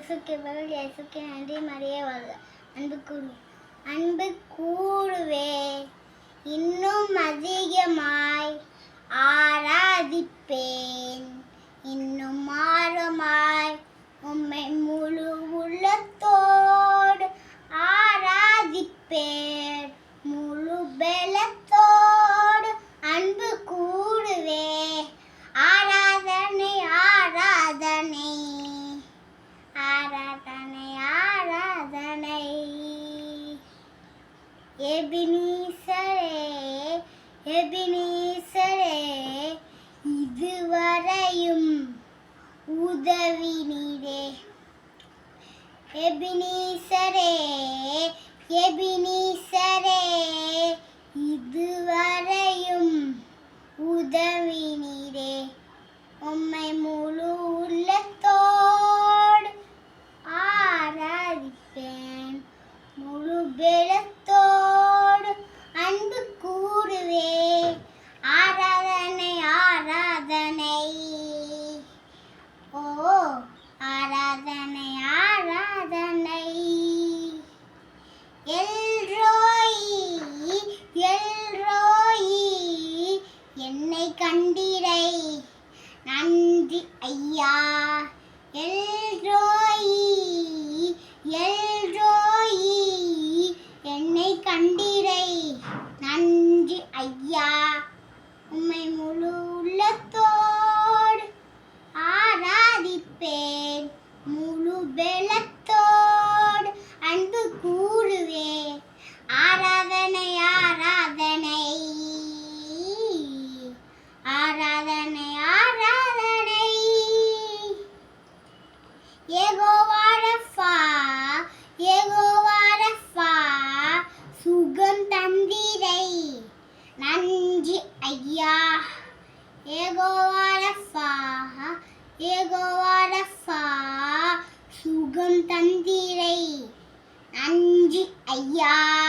இயேசுக்கு பதில் இயேசுக்கு நன்றி மரியே வாழ்க. அன்பு கூறு அன்பு கூறுவே இன்னும் அதிகமாய் ஆராதிப்பேன். இன்னும் ஆழமாய் உம்மை முழு எபினீசரே எபினீசரே இதுவரையும் உதவினீரே. எபினீசரே எபினீசரே இதுவரையும் உதவினீரே. உம்மை மூ 人之 ஏகோவாரஃபா ஏகோவாரஃபா சுகம் தந்திரை. நன்றி ஐயா.